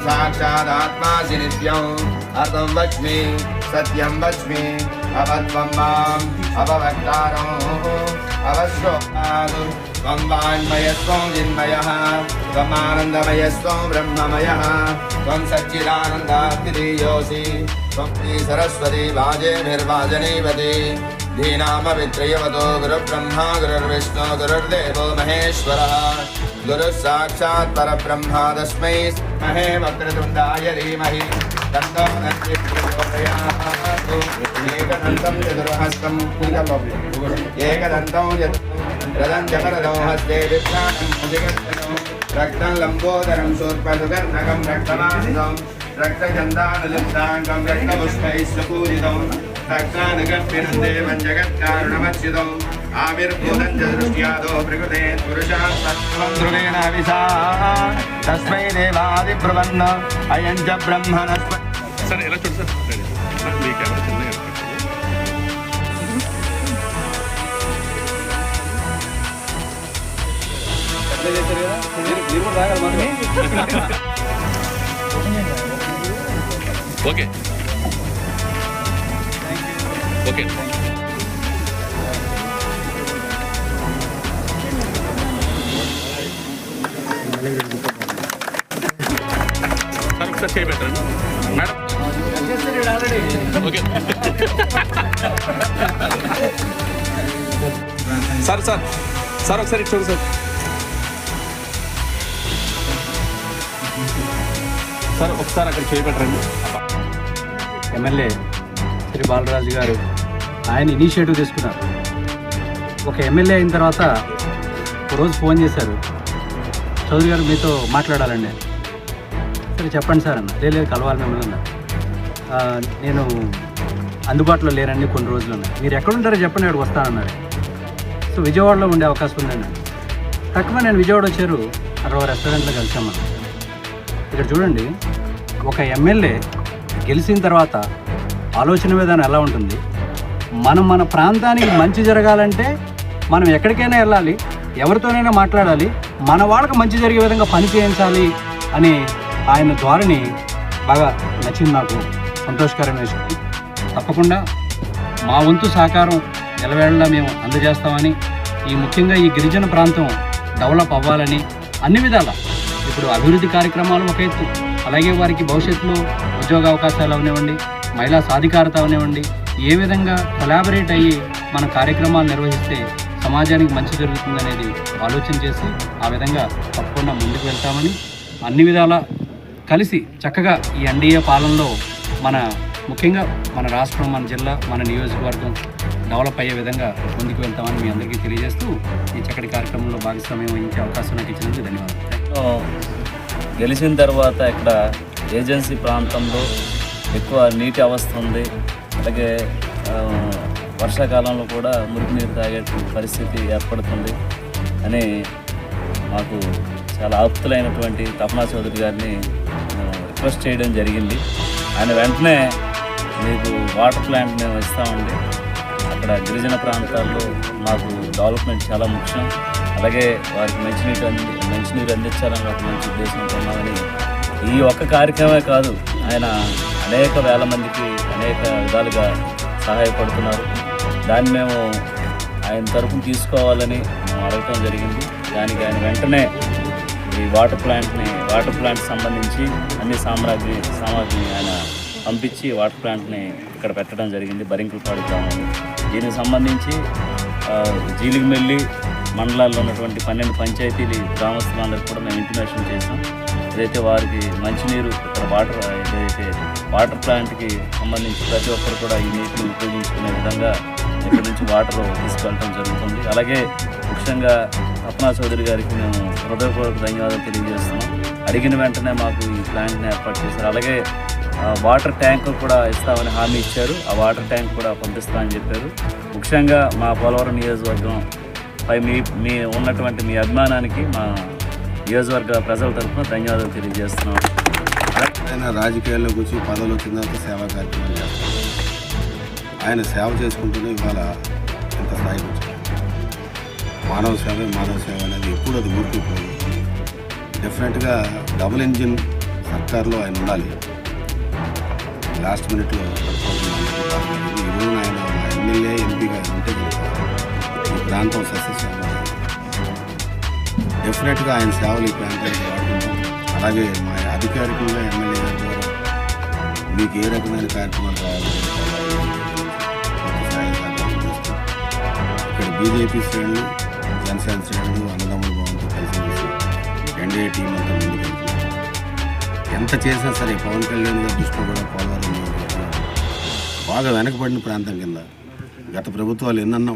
तस्मादात्मासि नित्यम् अर्थं वच्मि सत्यं वच्मि अवत्वं माम् अववक्तारो अवश्रोतादु त्वं वाङ्मयस्त्वं चिन्मयः त्वमानन्दमयस्त्वं ब्रह्ममयः। त्वं सच्चिदानन्दातिरीयोऽसि त्वं धीनामवित्रयवतो गुरुब्रह्मा गुरुर्देवो महेश्वरः। गुरुः साक्षात् परब्रह्मा तस्मै महे वक्रतुण्डाय धीमहि तन्नो नन्ति प्रचोदयात् एकदन्तं चतुर्हस्तं एकदन्तं रदं जगरदौ हस्ते विभ्राणं मुदिगच्छनं रक्तं लम्बोदरं शूर्पसुकर्णकं रक्तमासं रक्तचन्दानलिप्ताङ्गं रक्तपुष्पैः सुपूजितं रक्तानुगम्भिनं देवं जगत्कारुणमर्चितम् आविर्भूतं च दृष्ट्यादो प्रकृते पुरुषात् सत्त्वं ध्रुवेण विसा तस्मै देवादिब्रुवन् अयं च ब्रह्मणस्व సార్ ఎలా చూడు సార్ రెడీ. మీ కెమెరా చిన్నగా ఏర్పడుతుంది. ఓకే ఓకే ఒకసారి చేయబెట్టండి madam. Okay. Sir sir. Sir ఒకసారి చూడు సార్. సార్ ఒకసారి అక్కడ చేయబెట్టండి ఎమ్మెల్యే శ్రీ బాలరాజు గారు ఆయన ఇనిషియేటివ్ తీసుకున్నారు. ఒక ఎమ్మెల్యే అయిన తర్వాత ఒక రోజు ఫోన్ చేశారు. చౌదరి గారు మీతో మాట్లాడాలండి. సరే చెప్పండి సార్ అన్న. "లేదు, లేదు కలవాలి మిమ్మల్ని అన్న. నేను అందుబాటులో లేనండి కొన్ని రోజులు ఉన్నాయి. మీరు ఎక్కడుంటారో చెప్పండి ఇక్కడికి వస్తానన్నారు సో విజయవాడలో ఉండే అవకాశం ఉందండి. తక్కువ నేను విజయవాడ వచ్చారు అక్కడ ఒక రెస్టారెంట్లో కలిసామన్న ఇక్కడ చూడండి ఒక ఎమ్మెల్యే గెలిచిన తర్వాత ఆలోచన విధానం ఎలా ఉంటుంది? మనం మన ప్రాంతానికి మంచి జరగాలంటే మనం ఎక్కడికైనా వెళ్ళాలి ఎవరితోనైనా మాట్లాడాలి మన వాళ్ళకి మంచి జరిగే విధంగా పని చేయించాలి అని ఆయన ధోరణి బాగా నచ్చింది నాకు. సంతోషకరమైన విషయం తప్పకుండా మా వంతు సహకారం ఎలవేళలా మేము అందజేస్తామని ఈ ముఖ్యంగా ఈ గిరిజన ప్రాంతం డెవలప్ అవ్వాలని అన్ని విధాల ఇప్పుడు అభివృద్ధి కార్యక్రమాలు ఒక ఎత్తు. అలాగే వారికి భవిష్యత్తులో ఉద్యోగ అవకాశాలు అవనివ్వండి మహిళా సాధికారత అవనివ్వండి ఏ విధంగా కొలాబరేట్ అయ్యి మన కార్యక్రమాలు నిర్వహిస్తే సమాజానికి మంచి జరుగుతుందనేది ఆలోచన చేసి ఆ విధంగా తప్పకుండా ముందుకు వెళ్తామని అన్ని విధాల కలిసి చక్కగా ఈ ఎన్డీఏ పాలనలో మన ముఖ్యంగా మన రాష్ట్రం మన జిల్లా మన నియోజకవర్గం డెవలప్ అయ్యే విధంగా ముందుకు వెళ్తామని మీ అందరికీ తెలియజేస్తూ ఈ చక్కటి కార్యక్రమంలో భాగస్వామ్యం వహించే అవకాశం నాకు ఇచ్చినందుకు ధన్యవాదాలు. గెలిచిన తర్వాత ఇక్కడ ఏజెన్సీ ప్రాంతంలో ఎక్కువ నీటి అవస్థ ఉంది. అలాగే వర్షాకాలంలో కూడా మురికి నీరు తాగే పరిస్థితి ఏర్పడుతుంది అని మాకు చాలా ఆప్తులైనటువంటి తపనా చౌదరి గారిని రిక్వెస్ట్ చేయడం జరిగింది. ఆయన వెంటనే మీకు వాటర్ ప్లాంట్ మేము ఇస్తామండి. అక్కడ గిరిజన ప్రాంతాల్లో మాకు డెవలప్మెంట్ చాలా ముఖ్యం. అలాగే వారికి మంచినీరు అంది మంచినీరు అందించాలని ఒక మంచి ఉద్దేశంతో ఉన్నామని ఈ ఒక్క కార్యక్రమే కాదు ఆయన అనేక వేల మందికి అనేక విధాలుగా సహాయపడుతున్నారు. దాన్ని మేము ఆయన తరపున తీసుకోవాలని మేము అడగటం జరిగింది. దానికి ఆయన వెంటనే ఈ వాటర్ ప్లాంట్ని వాటర్ ప్లాంట్ సంబంధించి అన్ని సామ్రాజ్య సామాజిని ఆయన పంపించి వాటర్ ప్లాంట్ని ఇక్కడ పెట్టడం జరిగింది బరింకులపాడు గ్రామంలో. దీనికి సంబంధించి జీలిగిమెల్లి మండలాల్లో ఉన్నటువంటి పన్నెండు పంచాయతీలు గ్రామస్తులందరికీ కూడా మేము ఇంటిమేషన్ చేసాం ఏదైతే వారికి మంచినీరు ఇక్కడ వాటర్ ఏదైతే వాటర్ ప్లాంట్కి సంబంధించి ప్రతి ఒక్కరు కూడా ఈ నీటిని ఉపయోగించుకునే విధంగా ఇక్కడ నుంచి వాటర్ తీసుకెళ్ళడం జరుగుతుంది. అలాగే ముఖ్యంగా అప్నా చౌదరి గారికి మేము హృదయపూర్వక ధన్యవాదాలు తెలియజేస్తున్నాం. అడిగిన వెంటనే మాకు ఈ ప్లాంట్ని ఏర్పాటు చేశారు. అలాగే వాటర్ ట్యాంక్ కూడా ఇస్తామని హామీ ఇచ్చారు. ఆ వాటర్ ట్యాంక్ కూడా పంపిస్తామని చెప్పారు. ముఖ్యంగా మా పోలవరం నియోజకవర్గం పై మీ మీ ఉన్నటువంటి మీ అభిమానానికి మా నియోజకవర్గ ప్రజల తరఫున ధన్యవాదాలు తెలియజేస్తున్నాం. ఆయన రాజకీయాల్లోకి వచ్చి పదవులు వచ్చిన తర్వాత సేవా కార్యక్రమాలు చేస్తారు. ఆయన సేవ చేసుకుంటూనే ఇవాళ ఇంత స్థాయికి మానవ సేవ మానవ సేవ అనేది ఎప్పుడు అది ఊరికిపోయి డెఫినెట్గా డబుల్ ఇంజిన్ సర్కార్లో ఆయన ఉండాలి. లాస్ట్ మినిట్లో ఈరోజు ఆయన ఎమ్మెల్యే ఎంపీగా ఉంటే ఈ ప్రాంతం సస్యశ్యామం డెఫినెట్గా ఆయన సేవలు ఈ ప్రాంతానికి వాడుకుంటాం అలాగే మా అధికారికంగా ఎమ్మెల్యే గారి ద్వారా మీకు ఏ రకమైన కార్యక్రమాలు కావాలో ఇక్కడ బీజేపీ శ్రేణులు జనసేన శ్రేణులు బాగుంటూ కలిసి ఎన్డీఏ టీం అంతా ముందుకు ఎంత చేసినా సరే పవన్ కళ్యాణ్ గారి దృష్టిలో కూడా పోలవరం బాగా వెనకబడిన ప్రాంతం కింద. గత ప్రభుత్వాలు ఎన్నన్నా